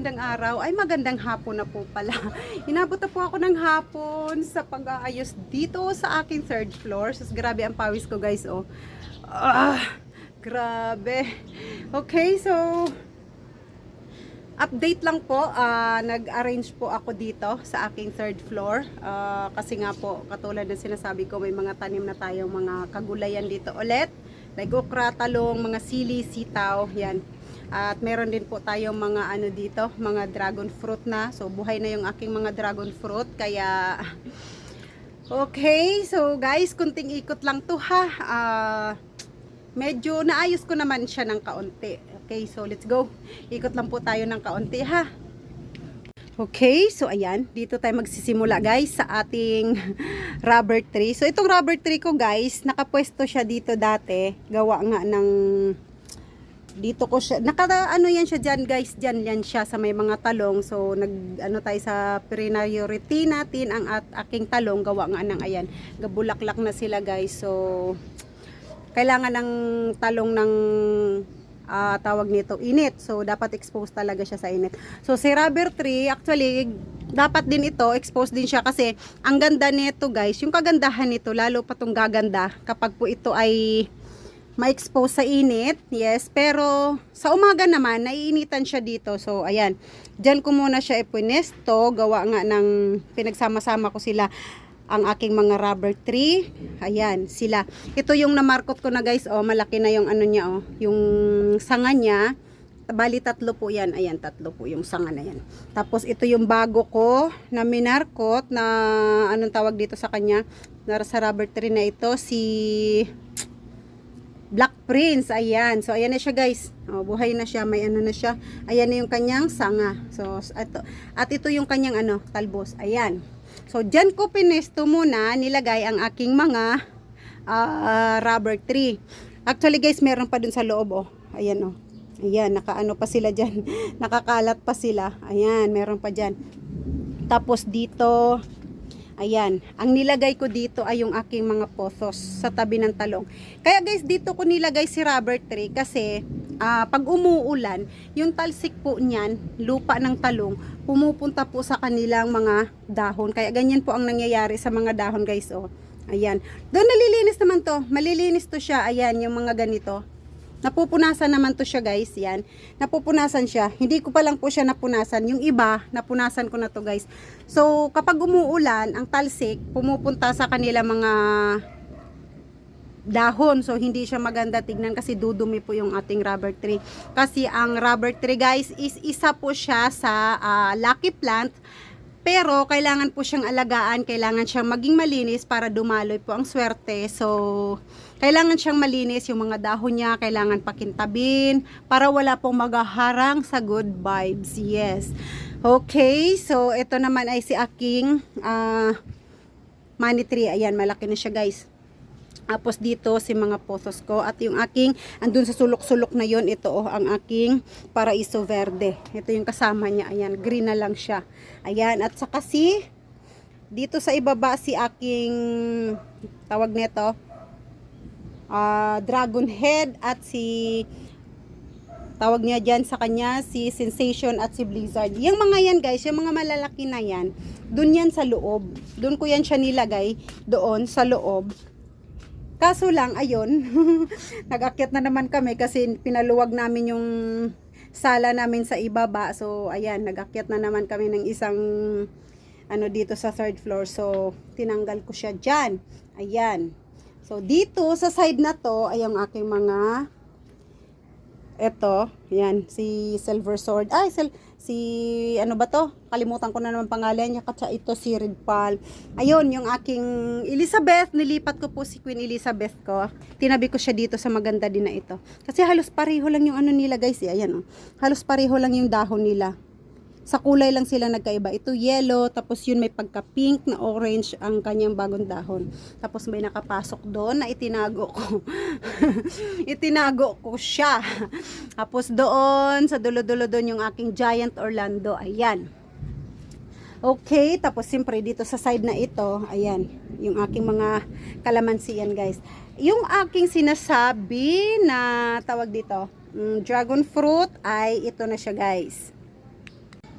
magandang araw. Ay magandang hapon na po pala. Inabot na po ako ng hapon sa pag-aayos dito sa aking third floor. Sus, grabe ang pawis ko guys, oh. Ah, grabe. Okay, so update lang po. ah, nag-arrange po ako dito sa aking third floor. Ah, kasi nga po, katulad ng sinasabi ko, may mga tanim na tayong mga kagulayan dito ulit. Like okra, talong, mga sili, sitaw, yan. At meron din po tayong mga ano dito, mga dragon fruit na. So buhay na yung aking mga dragon fruit. Kaya Okay, so guys, kunting ikot lang to ha. Ah, medyo naayos ko naman siya ng kaunti. Okay, so let's go. Ikot lang po tayo ng kaunti ha. Okay, so ayan, dito tayo magsisimula guys sa ating rubber tree. So itong rubber tree ko guys, nakapwesto siya dito dati. Gawa nga ng dito ko siya naka ano yan siya diyan guys diyan yan siya sa may mga talong. So nag ano tayo sa priority natin ang at aking talong gawa nga ng ayan gabulaklak na sila guys. So kailangan ng talong ng ah, tawag nito init. So dapat exposed talaga siya sa init. So si rubber tree actually dapat din ito exposed din siya kasi ang ganda nito guys yung kagandahan nito lalo pa tong gaganda kapag po ito ay ma-expose sa init, yes, pero sa umaga naman, naiinitan siya dito. So, ayan, dyan ko muna siya ipunesto, gawa nga ng pinagsama-sama ko sila ang aking mga rubber tree. Ayan, sila. Ito yung namarkot ko na guys, oh, malaki na yung ano niya, oh, yung sanga niya. Bali tatlo po yan. Ayan, tatlo po yung sanga na yan. Tapos ito yung bago ko na minarkot na anong tawag dito sa kanya. Sa rubber tree na ito, si Black Prince, ayan. So, ayan na siya guys. Oh, buhay na siya, may ano na siya. Ayan na yung kanyang sanga. So, ito. At ito yung kanyang ano, talbos. Ayan. So, dyan ko pinesto muna, nilagay ang aking mga ah, rubber tree. Actually guys, meron pa dun sa loob, oh. Ayan, oh. Ayan, nakaano pa sila dyan. Nakakalat pa sila. Ayan, meron pa dyan. Tapos dito, Ayan, ang nilagay ko dito ay yung aking mga pothos sa tabi ng talong. Kaya guys, dito ko nilagay si rubber tree kasi ah, pag umuulan, yung talsik po niyan, lupa ng talong, pumupunta po sa kanilang mga dahon. Kaya ganyan po ang nangyayari sa mga dahon guys, oh. Ayan. Doon nalilinis naman to. Malilinis to siya. Ayan, yung mga ganito. Napupunasan naman to siya guys, yan. Napupunasan siya. Hindi ko pa lang po siya napunasan. Yung iba, napunasan ko na to guys. So, kapag umuulan, ang talsik, pumupunta sa kanila mga dahon. So, hindi siya maganda tignan kasi dudumi po yung ating rubber tree. Kasi ang rubber tree guys is isa po siya sa ah, lucky plant. Pero, kailangan po siyang alagaan, kailangan siyang maging malinis para dumaloy po ang swerte. So, kailangan siyang malinis yung mga dahon niya, kailangan pakintabin para wala pong magaharang sa good vibes. Yes. Okay, so ito naman ay si aking ah, money tree. Ayan, malaki na siya guys. Tapos dito si mga pothos ko at yung aking andun sa sulok-sulok na yon ito oh ang aking paraiso verde. Ito yung kasama niya. Ayan, green na lang siya. Ayan, at saka si dito sa ibaba si aking tawag nito ah, dragon head at si tawag niya dyan sa kanya si sensation at si blizzard yung mga yan guys yung mga malalaki na yan dun yan sa loob dun ko yan siya nilagay doon sa loob kaso lang ayun nag-akyat na naman kami kasi pinaluwag namin yung sala namin sa ibaba. So ayan nag-akyat na naman kami ng isang ano dito sa third floor. So tinanggal ko siya dyan. Ayan. So, dito sa side na to ay ang aking mga eto, yan, si Silver Sword. Ay, sil, si ano ba to? Kalimutan ko na naman pangalan niya. Katsa ito si Red Pal. Ayun, yung aking Elizabeth. Nilipat ko po si Queen Elizabeth ko. Tinabi ko siya dito sa maganda din na ito. Kasi halos pareho lang yung ano nila guys. Eh. Ayan, oh. Halos pareho lang yung dahon nila. Sa kulay lang sila nagkaiba. Ito yellow, tapos yun may pagka-pink na orange ang kanyang bagong dahon. Tapos may nakapasok doon na itinago ko. itinago ko siya. Tapos doon, sa dulo-dulo doon yung aking Giant Orlando. Ayan. Okay, tapos siyempre dito sa side na ito, ayan, yung aking mga kalamansi yan guys. Yung aking sinasabi na tawag dito, mm, dragon fruit ay ito na siya guys.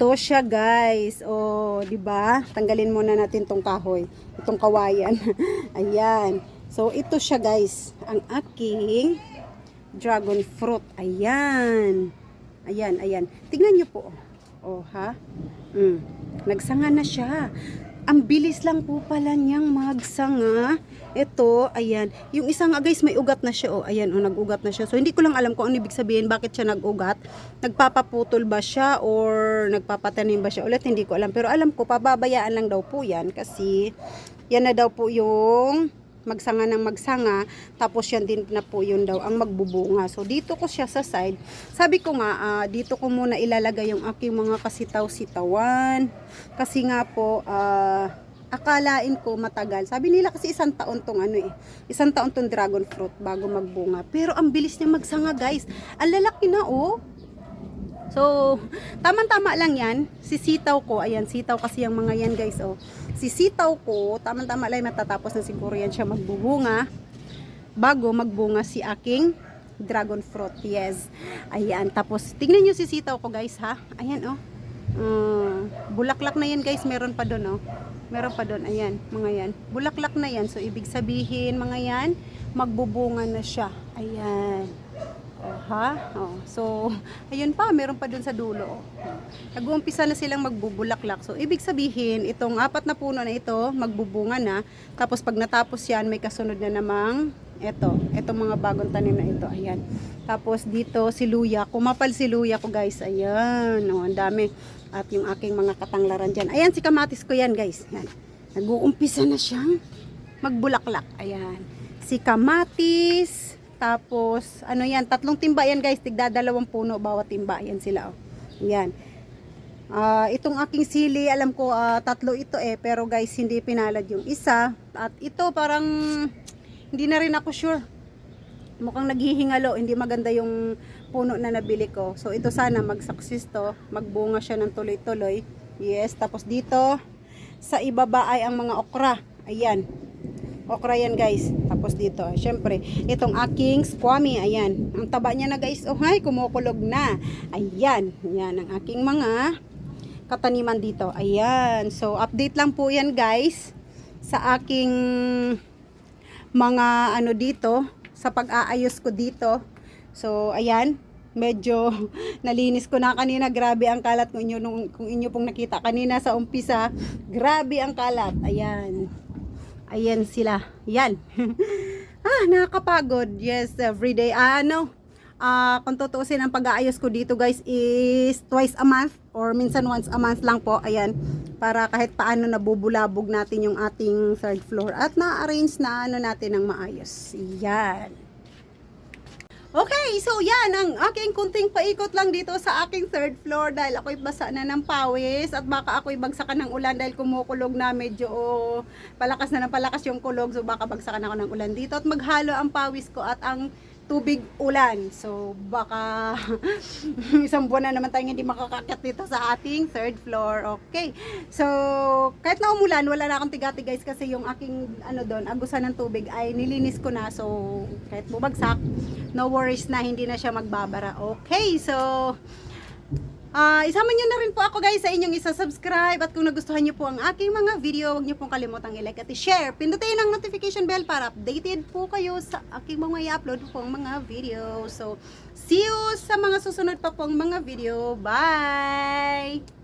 Ito siya guys. Oh, 'di ba? Tanggalin muna natin tong kahoy, itong kawayan. Ayan. So ito siya guys, ang aking dragon fruit. Ayan. Ayan, ayan. Tignan niyo po. Oh, ha? Mm. Nagsanga na siya. Ang bilis lang po pala niyang magsanga. Ito, ayan. Yung isang nga guys, may ugat na siya. Oh, ayan, oh, nag-ugat na siya. So, hindi ko lang alam kung ano ibig sabihin, bakit siya nag-ugat. Nagpapaputol ba siya or nagpapatanim ba siya ulit, hindi ko alam. Pero alam ko, pababayaan lang daw po yan kasi yan na daw po yung magsanga ng magsanga tapos yan din na po yun daw ang magbubunga. So dito ko siya sa side. Sabi ko nga ah, dito ko muna ilalagay yung aking mga kasitaw-sitawan. Kasi nga po ah, akalain ko matagal. Sabi nila kasi isang taon tong ano eh isang taon tong dragon fruit bago magbunga. Pero ang bilis niya magsanga guys. Ang lalaki na oh So, tamang-tama lang yan. Sisitaw ko, ayan, sitaw kasi yung mga yan guys, oh. Sisitaw ko, tamang-tama lang matatapos na siguro yan siya magbubunga bago magbunga si aking dragon fruit. Yes. Ayan, tapos tingnan nyo sisitaw ko guys, ha. Ayan, oh. Mm, bulaklak na yan guys, meron pa doon, oh. Meron pa doon, ayan, mga yan. Bulaklak na yan, so ibig sabihin, mga yan, magbubunga na siya. Ayan. Ha? Oh, so, ayun pa, meron pa dun sa dulo. Nag-uumpisa na silang magbubulaklak. So, ibig sabihin, itong apat na puno na ito, magbubunga na. Tapos, pag natapos yan, may kasunod na namang ito. Itong mga bagong tanim na ito. Ayan. Tapos, dito, si luya. Kumapal si luya ko, guys. Ayan. Oh, ang dami. At yung aking mga katanglaran dyan. Ayan, si kamatis ko yan, guys. Ayan. Nag-uumpisa na siyang magbulaklak. Ayan. Si kamatis, tapos, ano yan, tatlong timba yan guys, tigda dalawang puno bawat timba. Yan sila, oh. Yan. Ah, itong aking sili, alam ko ah, tatlo ito eh, pero guys, hindi pinalad yung isa. At ito parang, hindi na rin ako sure. Mukhang naghihingalo, hindi maganda yung puno na nabili ko. So, ito sana mag-success to, magbunga siya ng tuloy-tuloy. Yes, tapos dito, sa ibaba ay ang mga okra. Ayan, okra yan guys. Tapos dito, syempre, itong aking squammy, ayan. Ang taba niya na guys, oh hay, kumukulog na. Ayan, yan ang aking mga kataniman dito. Ayan, so update lang po yan guys sa aking mga ano dito, sa pag-aayos ko dito. So, ayan, medyo nalinis ko na kanina grabe ang kalat kung inyo, nung, kung inyo pong nakita kanina sa umpisa grabe ang kalat ayan Ayan sila. Yan. ah, nakakapagod. Yes, everyday. Ah, ano? Ah, kung tutuusin ang pag-aayos ko dito guys is twice a month or minsan once a month lang po. Ayan. Para kahit paano nabubulabog natin yung ating third floor at na-arrange na ano natin ng maayos. Yan. Okay, so yan ang aking kunting paikot lang dito sa aking third floor dahil ako'y basa na ng pawis at baka ako'y bagsakan ng ulan dahil kumukulog na medyo oh, palakas na ng palakas yung kulog so baka bagsakan ako ng ulan dito at maghalo ang pawis ko at ang tubig ulan. So baka isang buwan na naman tayong hindi makakakyat dito sa ating third floor. Okay. So kahit na umulan, wala na akong tigati guys kasi yung aking ano doon, agusan ng tubig ay nilinis ko na. So kahit bumagsak, no worries na hindi na siya magbabara. Okay. So Ah, isama nyo na rin po ako guys sa inyong isa-subscribe at kung nagustuhan nyo po ang aking mga video, huwag nyo pong kalimutang i-like at i-share. Pindutin ang notification bell para updated po kayo sa aking mga i-upload pong mga video. So, see you sa mga susunod pa pong mga video. Bye!